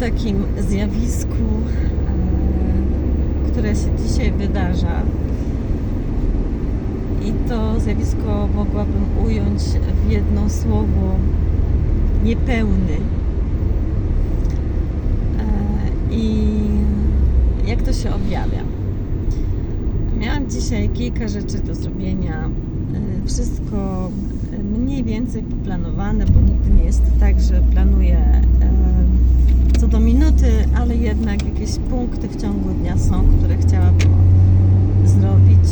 takim zjawisku, e, które się dzisiaj wydarza. I to zjawisko mogłabym ująć w jedno słowo niepełny. E, I jak to się objawia? Miałam dzisiaj kilka rzeczy do zrobienia. E, Wszystko e, mniej więcej poplanowane, bo nigdy nie jest tak, że planuję e, co do minuty, ale jednak jakieś punkty w ciągu dnia są, które chciałabym zrobić.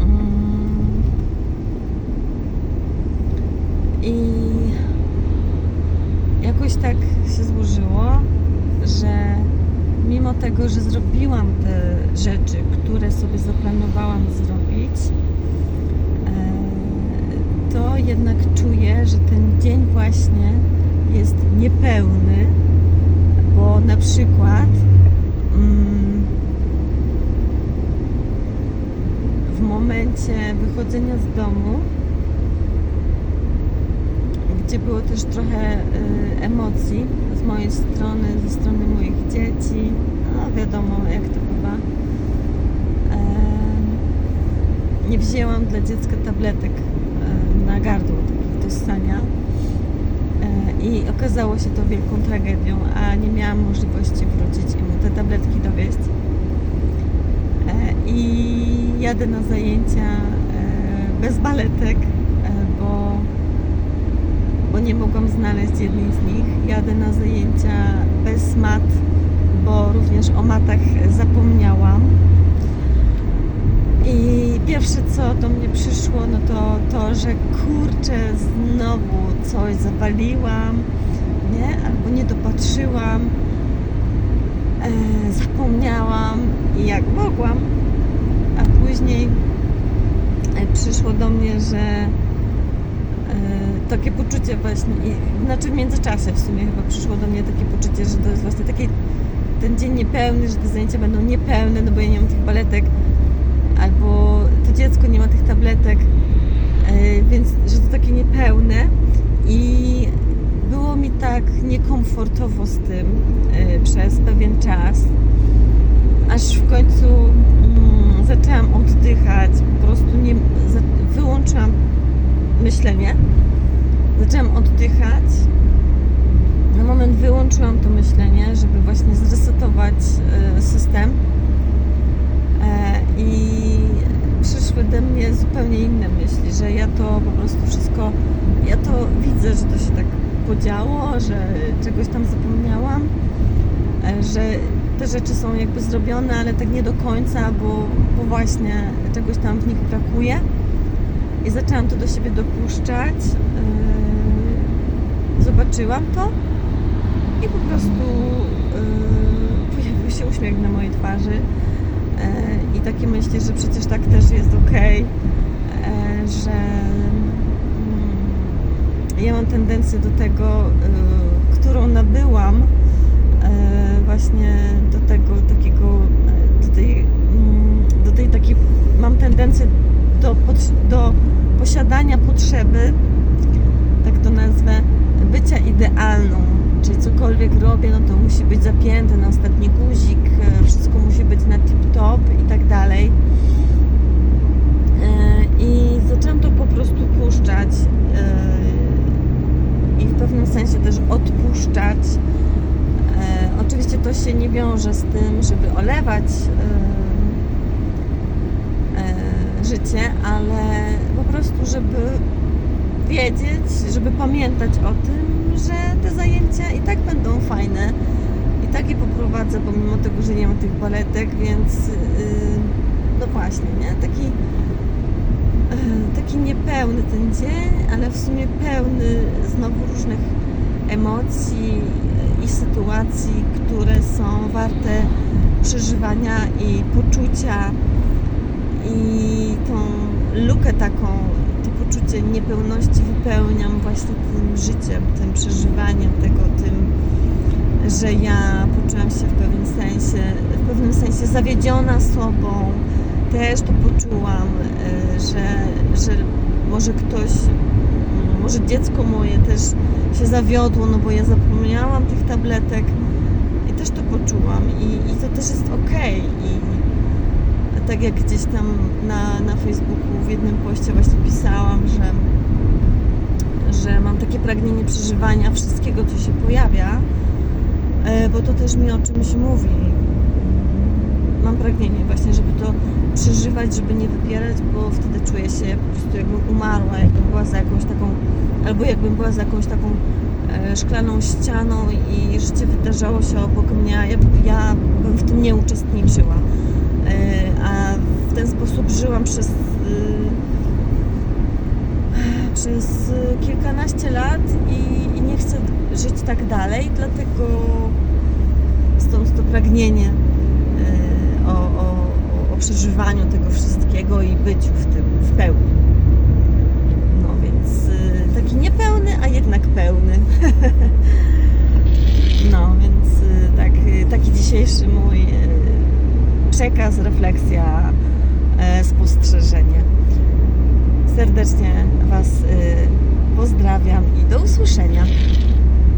Mm. I jakoś tak się złożyło, że mimo tego, że zrobiłam te rzeczy, które sobie zaplanowałam zrobić, e, to jednak czuję, że ten dzień właśnie jest niepełny, bo na przykład mm, w momencie wychodzenia z domu, gdzie było też trochę y, emocji z mojej strony, ze strony moich dzieci. No wiadomo, jak to bywa. Nie wzięłam dla dziecka tabletek na gardło, takich do ssania. I okazało się to wielką tragedią, a nie miałam możliwości wrócić i mu te tabletki dowieść. I jadę na zajęcia bez baletek, bo nie mogłam znaleźć jednej z nich. Jadę na zajęcia bez mat, bo również o matach zapomniałam. I pierwsze co do mnie przyszło, no to to, że kurczę, znowu coś zawaliłam, nie? Albo nie dopatrzyłam, e, zapomniałam i jak mogłam. A później e, przyszło do mnie, że takie poczucie właśnie, i, znaczy w międzyczasie w sumie chyba przyszło do mnie takie poczucie, że to jest właśnie taki ten dzień niepełny, że te zajęcia będą niepełne, no bo ja nie mam tych baletek, albo to dziecko nie ma tych tabletek, e, więc że to takie niepełne i było mi tak niekomfortowo z tym e, przez pewien czas, aż w końcu mm, zaczęłam oddychać, po prostu nie, za, wyłączyłam myślenie, zaczęłam oddychać. Na moment wyłączyłam to myślenie, żeby właśnie zresetować e, system. E, I przyszły do mnie zupełnie inne myśli, że ja to po prostu wszystko, ja to widzę, że to się tak podziało, że czegoś tam zapomniałam, e, że te rzeczy są jakby zrobione, ale tak nie do końca, bo, bo właśnie czegoś tam w nich brakuje. I zaczęłam to do siebie dopuszczać. Yy, Zobaczyłam to i po prostu yy, pojawił się uśmiech na mojej twarzy. Yy, I takie myśli, że przecież tak też jest ok, że mm, ja mam tendencję do tego, którą nabyłam, właśnie do tego takiego, do tej, mm, do tej takiej, mam do, posiadania potrzeby, tak to nazwę, bycia idealną. Czyli cokolwiek robię, no to musi być zapięte na ostatni guzik, e, wszystko musi być na tip-top i tak dalej. E, I zaczęłam to po prostu puszczać e, i w pewnym sensie też odpuszczać. Oczywiście to się nie wiąże z tym, żeby olewać życie, ale po prostu, żeby wiedzieć, żeby pamiętać o tym, że te zajęcia i tak będą fajne. I tak je poprowadzę, pomimo tego, że nie mam tych baletek, więc yy, no właśnie, nie? Taki, yy, taki niepełny ten dzień, ale w sumie pełny znowu różnych emocji i sytuacji, które są warte przeżywania i poczucia i tą lukę taką, to poczucie niepełności wypełniam właśnie tym życiem, tym przeżywaniem tego, tym, że ja poczułam się w pewnym sensie, w pewnym sensie zawiedziona sobą. Też to poczułam, y, że, że może ktoś, może dziecko moje też się zawiodło, no bo ja zapomniałam tych tabletek. I też to poczułam. I, i to też jest okej. I tak jak gdzieś tam na, na Facebooku w jednym poście właśnie pisałam, że, że mam takie pragnienie przeżywania wszystkiego, co się pojawia, e, bo to też mi o czymś mówi. Mam pragnienie właśnie, żeby to przeżywać, żeby nie wypierać, bo wtedy czuję się po prostu jakbym umarła, jakbym była za jakąś taką, albo jakbym była za jakąś taką e, szklaną ścianą i życie wydarzało się obok mnie, ja, ja bym w tym nie uczestniczyła. E, a w ten sposób żyłam przez, y, przez y, kilkanaście lat i, i nie chcę żyć tak dalej, dlatego stąd to pragnienie y, o, o, o przeżywaniu tego wszystkiego i byciu w tym w pełni. No więc taki niepełny, a jednak pełny. No więc tak, taki dzisiejszy mój przekaz, refleksja, e, spostrzeżenie. Serdecznie Was y, pozdrawiam i do usłyszenia.